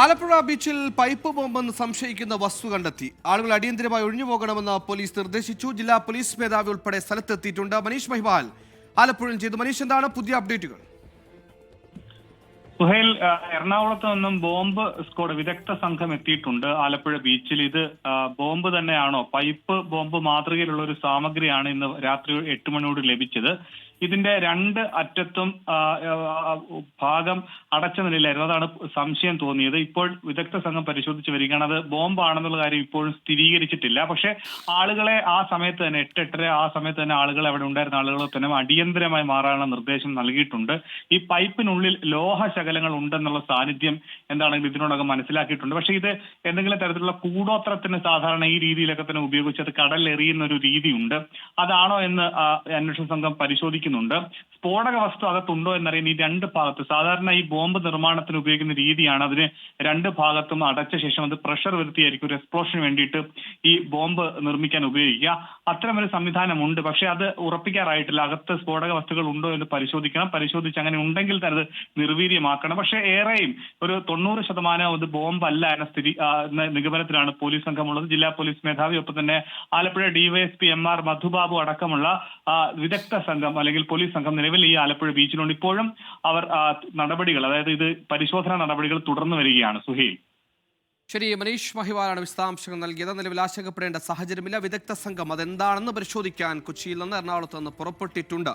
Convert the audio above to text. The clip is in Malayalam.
ആലപ്പുഴ ബീച്ചിൽ പൈപ്പ് ബോംബെന്ന് സംശയിക്കുന്ന വസ്തു കണ്ടെത്തി. ആളുകൾ അടിയന്തരമായി ഒഴിഞ്ഞു പോകണമെന്ന് പോലീസ് നിർദ്ദേശിച്ചു. ജില്ലാ പോലീസ് മേധാവി ഉൾപ്പെടെ സ്ഥലത്തെത്തിയിട്ടുണ്ട് മനീഷ് മഹിബാൽ ആലപ്പുഴയിൽ ചെയ്തു. മനീഷ് എന്താണ് പുതിയ അപ്ഡേറ്റുകൾ? സുഹേൽ എറണാകുളത്ത് നിന്നും ബോംബ് സ്ക്വാഡ് വിദഗ്ധ സംഘം എത്തിയിട്ടുണ്ട് ആലപ്പുഴ ബീച്ചിൽ. ഇത് ബോംബ് തന്നെയാണോ? പൈപ്പ് ബോംബ് മാതൃകയിലുള്ള ഒരു സാമഗ്രിയാണ് ഇന്ന് രാത്രി എട്ട് മണിയോട് ലഭിച്ചത്. ഇതിന്റെ രണ്ട് അറ്റത്തും ഭാഗം അടച്ച നിലയിലായിരുന്നു. അതാണ് സംശയം തോന്നിയത്. ഇപ്പോൾ വിദഗ്ധ സംഘം പരിശോധിച്ച് വരികയാണ്. അത് ബോംബാണെന്നുള്ള കാര്യം ഇപ്പോഴും സ്ഥിരീകരിച്ചിട്ടില്ല. പക്ഷേ ആളുകളെ ആ സമയത്ത് തന്നെ എട്ട് എട്ടര ആ സമയത്ത് തന്നെ ആളുകൾ അവിടെ ഉണ്ടായിരുന്ന ആളുകളെ തന്നെ അടിയന്തരമായി മാറാനുള്ള നിർദ്ദേശം നൽകിയിട്ടുണ്ട്. ഈ പൈപ്പിനുള്ളിൽ ലോഹ ശകലങ്ങൾ ഉണ്ടെന്നുള്ള സാന്നിധ്യം എന്താണെങ്കിലും ഇതിനോടകം മനസ്സിലാക്കിയിട്ടുണ്ട്. പക്ഷേ ഇത് എന്തെങ്കിലും തരത്തിലുള്ള കൂടോത്രത്തിന് സാധാരണ ഈ രീതിയിലൊക്കെ തന്നെ ഉപയോഗിച്ച് അത് കടലിൽ എറിയുന്ന ഒരു രീതിയുണ്ട്. അതാണോ എന്ന് അന്വേഷണ സംഘം പരിശോധിക്കുന്നുണ്ട് സ്ഫോടക വസ്തു അകത്തുണ്ടോ എന്നറിയാൻ ഈ രണ്ട് ഭാഗത്ത് സാധാരണ ഈ ബോംബ് നിർമ്മാണത്തിന് ഉപയോഗിക്കുന്ന രീതിയാണ് അതിന് രണ്ട് ഭാഗത്തും അടച്ച ശേഷം അത് പ്രഷർ വരുത്തിയായിരിക്കും ഒരു എക്സ്പ്ലോഷന് വേണ്ടിയിട്ട് ഈ ബോംബ് നിർമ്മിക്കാൻ ഉപയോഗിക്കുക. അത്തരമൊരു സംവിധാനമുണ്ട്. പക്ഷെ അത് ഉറപ്പിക്കാറായിട്ടില്ല. അകത്ത് സ്ഫോടക വസ്തുക്കൾ ഉണ്ടോ എന്ന് പരിശോധിക്കണം. പരിശോധിച്ച് അങ്ങനെ ഉണ്ടെങ്കിൽ തന്നെ നിർവീര്യമാക്കണം. പക്ഷേ ഏറെയും ഒരു തൊണ്ണൂറ് ശതമാനം അത് ബോംബല്ല എന്ന സ്ഥിതി നിഗമനത്തിലാണ് പോലീസ് സംഘമുള്ളത്. ജില്ലാ പോലീസ് മേധാവി ഒപ്പം തന്നെ Alappuzha D Y S P M R Madhubabu അടക്കമുള്ള വിദഗ്ധ സംഘം അല്ലെങ്കിൽ പോലീസ് സംഘം നിലവിൽ ഈ ആലപ്പുഴ ബീച്ചിലുണ്ട്. ഇപ്പോഴും അവർ നടപടികൾ അതായത് ഇത് പരിശോധനാ നടപടികൾ തുടർന്നു വരികയാണ്. സുഹേൽ. ശരി മനീഷ് മഹിവാലാണ് വിശദാംശങ്ങൾ നൽകിയത്. നിലവിൽ ആശങ്കപ്പെടേണ്ട സാഹചര്യമില്ല. വിദഗ്ധ സംഘം അതെന്താണെന്ന് പരിശോധിക്കാൻ കൊച്ചിയിൽ നിന്ന് എറണാകുളത്ത് നിന്ന് പുറപ്പെട്ടിട്ടുണ്ട്.